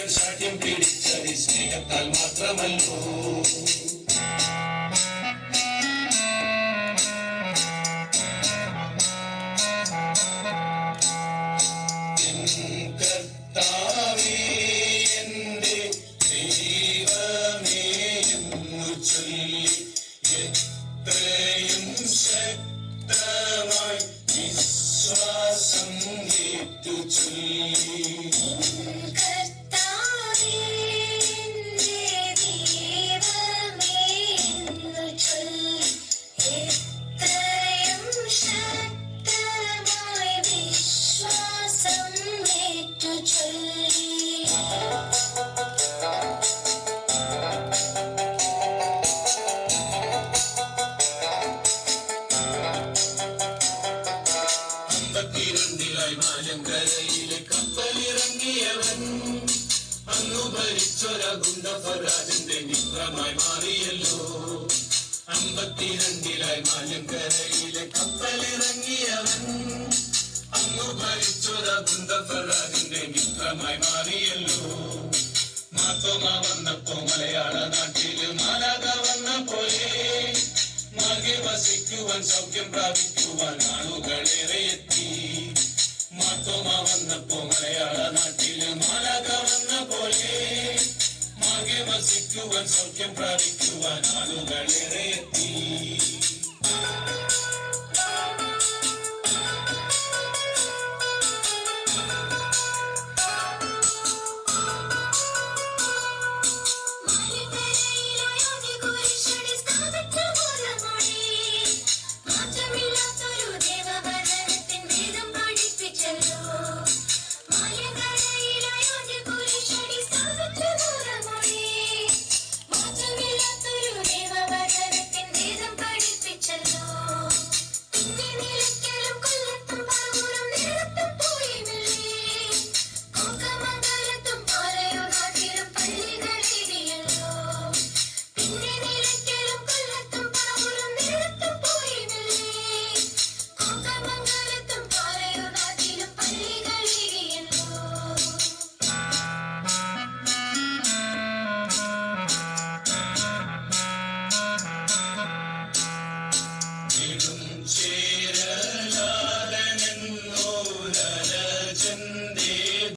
സാഠ്യം പിടിച്ചത് സ്നേഹത്താൽ മാത്രമല്ലോ. ശക്തമായി വിശ്വാസം ഏറ്റു ചൊല്ലി. അമ്പത്തിരണ്ടിലായി മാലങ്കരയിലെ കപ്പലിറങ്ങിയവൻ അന്നു ഭരിച്ചൊര ഗുണ്ടഫരാജന്റെ മിത്രമായി മാറിയല്ലോ അമ്പത്തിരണ്ടിലായി മാലങ്കരയിലെ കപ്പലിറങ്ങിയവൻ. അന്നു ഭരിച്ചൊര ഗുണ്ടഫരാജന്റെ മിത്രമായി മാറിയല്ലോ മാത്തോമ വന്നപ്പോ മലയാള നാട്ടിൽ മാലാക വന്ന പോലെ മാർഗെ വസിക്കുവാൻ സൗഖ്യം പ്രാപിക്കുവാൻ ആളുകളേറെ എത്തി മാത്തോമ വന്നപ്പോ മലയാള നാട്ടിൽ മാലാക വന്ന പോലെ മാർഗെ വസിക്കുവാൻ സൗഖ്യം പ്രാപിക്കുവാൻ ആളുകളേറെ എത്തി